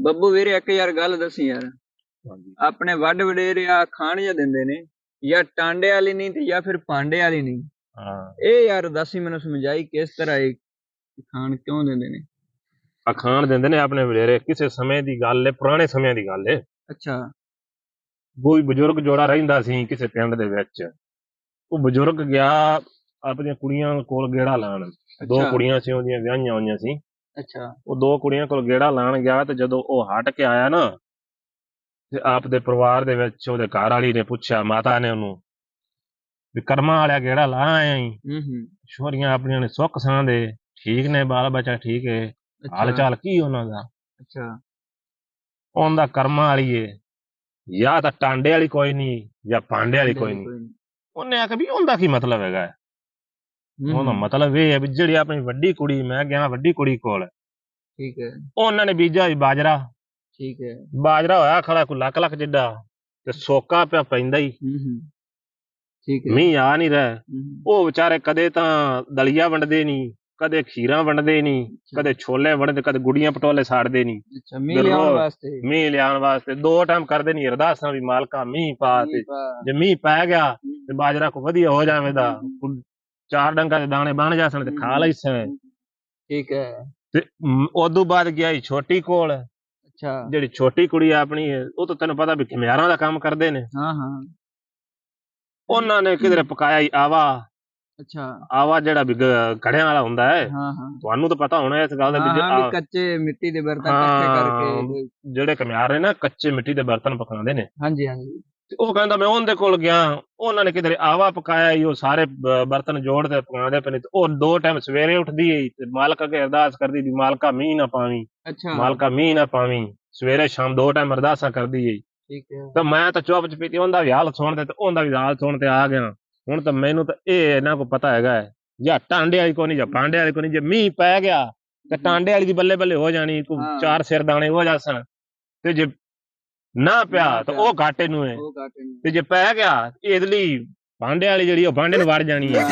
ਬੱਬੂ ਵੀਰੇ ਇੱਕ ਯਾਰ ਗੱਲ ਦੱਸੀ ਯਾਰ। ਆਪਣੇ ਵੱਡ ਵਡੇਰੇ ਆ ਖਾਣ ਜਾਂ ਦਿੰਦੇ ਨੇ ਜਾਂ ਟਾਂਡੇ ਵਾਲੀ ਨਹੀਂ ਤੇ ਜਾਂ ਫਿਰ ਪਾਂਡੇ ਵਾਲੀ ਨਹੀਂ। ਹਾਂ। ਇਹ ਯਾਰ ਦੱਸੀ ਮੈਨੂੰ ਸਮਝਾਈ ਕਿਸ ਤਰ੍ਹਾਂ ਇਹ ਖਾਣ ਕਿਉਂ ਦਿੰਦੇ ਨੇ? ਅਖਾਣ ਦਿੰਦੇ ਨੇ ਆਪਣੇ ਵਡੇਰੇ ਕਿਸੇ ਸਮੇਂ ਦੀ ਗੱਲ ਏ ਪੁਰਾਣੇ ਸਮਿਆਂ ਦੀ ਗੱਲ ਏ। ਅੱਛਾ। ਕੋਈ ਬਜ਼ੁਰਗ ਜੋੜਾ ਰਹਿੰਦਾ ਸੀ ਕਿਸੇ ਪਿੰਡ ਦੇ ਵਿੱਚ ਉਹ ਬਜ਼ੁਰਗ ਗਿਆ ਆਪਣੀਆਂ ਕੁੜੀਆਂ ਕੋਲ ਗੇੜਾ ਲਾਣ ਦੋ ਕੁੜੀਆਂ ਸੀ ਉਹਦੀਆਂ ਵਿਆਹੀਆਂ ਹੋਈਆਂ ਸੀ। ਅੱਛਾ। ਉਹ ਦੋ ਕੁੜੀਆਂ ਕੋਲ ਗੇੜਾ ਲਾਣ ਗਿਆ ਤੇ ਜਦੋਂ ਉਹ ਹਟ ਕੇ ਆਇਆ ਨਾ ਤੇ ਆਪ ਦੇ ਪਰਿਵਾਰ ਦੇ ਵਿੱਚ ਉਹਦੇ ਘਰ ਵਾਲੀ ਨੇ ਪੁੱਛਿਆ ਮਾਤਾ ਨੇ ਉਹਨੂੰ ਵੀ ਕਰਮਾਂ ਵਾਲਿਆ ਗੇੜਾ ਲਾ ਆਇਆ ਹੂੰ ਹੂੰ। ਛੋਰੀਆਂ ਆਪਣੀਆਂ ਨੇ ਸੁੱਖ ਸਾਂ ਦੇ ਠੀਕ ਨੇ ਬਾਲ ਬੱਚਾ ਠੀਕ ਹੈ ਹਾਲ ਚਾਲ ਕੀ ਉਹਨਾਂ ਦਾ? ਅੱਛਾ। ਉਹਦਾ ਕਰਮਾਂ ਵਾਲੀ ਏ ਜਾਂ ਤਾਂ ਟਾਂਡੇ ਵਾਲੀ ਕੋਈ ਨਹੀਂ ਜਾਂ ਪਾਂਡੇ ਵਾਲੀ ਕੋਈ ਨਹੀਂ। ਉਹਨੇ ਆਖਿਆ ਵੀ ਉਹਦਾ ਕੀ ਮਤਲਬ ਹੈਗਾ? ਉਹਦਾ ਮਤਲਬ ਇਹ ਹੈ ਵੀ ਜਿਹੜੀ ਆਪਣੀ ਵੱਡੀ ਕੁੜੀ ਮੈਂ ਗਿਆ ਵੱਡੀ ਕੁੜੀ ਕੋਲ ਠੀਕ ਹੈ। ਉਹਨਾਂ ਨੇ ਬੀਜਾ ਸੀ ਬਾਜਰਾ। ਠੀਕ ਹੈ। ਬਾਜਰਾ ਹੋਇਆ ਖੜਾ ਕੋਈ ਲੱਖ ਲੱਖ ਜਿੱਡਾ ਤੇ ਸੋਕਾ ਪਿਆ ਪੈਂਦਾ ਹੀ। ਠੀਕ ਹੈ। ਮੀਂਹ ਆ ਨਹੀਂ ਰਿਹਾ। ਉਹ ਵਿਚਾਰੇ ਕਦੇ ਤਾਂ ਦਲੀਆ ਵੰਡਦੇ ਨਹੀਂ ਕਦੇ ਖੀਰਾਂ ਵੰਡਦੇ ਨਹੀਂ ਕਦੇ ਛੋਲੇ ਵੰਡਦੇ ਕਦੇ ਗੁੜੀਆਂ ਪਟੋਲੇ ਸਾੜਦੇ ਨਹੀਂ। ਅੱਛਾ ਮੀਂਹ ਲਿਆਉਣ ਵਾਸਤੇ। ਮੀਂਹ ਲਿਆਉਣ ਵਾਸਤੇ ਦੋ ਟਾਈਮ ਕਰਦੇ ਨਹੀਂ ਅਰਦਾਸਾਂ ਵੀ ਮਾਲਕਾ ਮੀਂਹ ਪਾ ਤੇ। ਜੇ ਮੀਂਹ ਪੈ ਗਿਆ ਤੇ ਬਾਜਰਾ ਕੋ ਵਧੀਆ ਹੋ ਜਾਵੇਦਾ। ਹੂੰ, ਚਾਰ ਡੰਗਾ ਦੇ ਦਾਣੇ ਬਣ ਜਾਸਣ ਤੇ ਖਾ ਲਈ ਸੈਂ ਠੀਕ ਹੈ। ਤੇ ਉਦੋਂ ਬਾਅਦ ਗਿਆ ਸੀ ਛੋਟੀ ਕੋਲ। ਅੱਛਾ। ਜਿਹੜੀ ਛੋਟੀ ਕੁੜੀ ਆ ਆਪਣੀ ਉਹ ਤਾਂ ਤੈਨੂੰ ਪਤਾ ਵੀ ਖਿਮਿਆਰਾਂ ਦਾ ਕੰਮ ਕਰਦੇ ਨੇ। ਹਾਂ ਹਾਂ। ਉਹਨਾਂ ਨੇ ਕਿਧਰੇ ਪਕਾਇਆ ਹੀ ਆਵਾ। ਅੱਛਾ। ਆਵਾ ਜਿਹੜਾ ਵੀ ਘੜਿਆਂ ਵਾਲਾ ਹੁੰਦਾ ਹੈ। ਹਾਂ ਹਾਂ। ਤੁਹਾਨੂੰ ਤਾਂ ਪਤਾ ਹੋਣਾ ਇਸ ਗੱਲ ਦਾ ਵੀ ਹਾਂ ਕੱਚੇ ਮਿੱਟੀ ਦੇ ਬਰਤਨ ਇਕੱਠੇ ਕਰਕੇ। ਜਿਹੜੇ ਖਿਮਿਆਰ ਨੇ ਨਾ ਕੱਚੇ ਮਿੱਟੀ ਦੇ ਬਰਤਨ ਪਕਾਉਂਦੇ ਨੇ। ਹਾਂਜੀ ਹਾਂਜੀ। ਉਹ ਕਹਿੰਦਾ ਮੈਂ ਉਹਦੇ ਕੋਲ ਗਿਆ ਉਹਨਾਂ ਨੇ ਕਿਧਰੇ ਆਵਾ ਪਕਾਇਆ ਹੀ ਉਹ ਸਾਰੇ ਬਰਤਨ ਜੋੜ ਤੇ ਪਕਾਉਂਦੇ ਪਏ ਨੇ ਤੇ ਉਹ ਦੋ ਟਾਈਮ ਸਵੇਰੇ ਉੱਠਦੀ ਹੈ ਤੇ ਮਾਲਕ ਅੱਗੇ ਅਰਦਾਸ ਕਰਦੀ ਵੀ ਮਾਲਕਾ ਮੀਂਹ ਨਾ ਪਾਵੀਂ ਅੱਛਾ। ਮਾਲਕਾ ਮੀਂਹ ਨਾ ਪਾਵੀਂ ਸਵੇਰੇ ਸ਼ਾਮ ਦੋ ਟਾਈਮ ਅਰਦਾਸਾਂ ਕਰਦੀ ਹੈ ਠੀਕ ਹੈ ਤਾਂ ਮੈਂ ਤਾਂ ਚੁੱਪ ਚਪੀਤੀ ਉਹਦਾ ਵੀ ਹਾਲ ਸੁਣ ਤੇ ਤੇ ਉਹਦਾ ਵੀ ਹਾਲ ਸੁਣ ਤੇ ਆ ਗਿਆ। ਹੁਣ ਤਾਂ ਮੈਨੂੰ ਤਾਂ ਇਹ ਇਹਨਾਂ ਕੋ ਪਤਾ ਹੈਗਾ ਜਾਂ ਟਾਂਡੇ ਵਾਲੀ ਕੋ ਨਹੀਂ ਜਾਂ ਪਾਂਡੇ ਵਾਲੀ ਕੋ ਨਹੀਂ ਜੇ ਮੀਂਹ ਪੈ ਗਿਆ ਤੇ ਟਾਂਡੇ ਵਾਲੀ ਦੀ ਬੱਲੇ ਬੱਲੇ ਹੋ ਜਾਣੀ ਕੋਈ ਹਾਂ। ਚਾਰ ਸਿਰ ਦਾਣੇ ਹੋ ਜਾਸਣ। ਤੇ ਜੇ ਨਾ ਪਿਆ ਤਾਂ। ਉਹ ਘਾਟੇ ਨੂੰ ਹੈ ਉਹ ਤੇ ਜੇ ਪੈ ਗਿਆ ਇਹਦੇ ਲਈ ਪਾਂਡੇ ਵਾਲੀ ਜਿਹੜੀ ਉਹ ਪਾਂਡੇ ਨੂੰ ਵੜ ਜਾਣੀ ਹਾਂ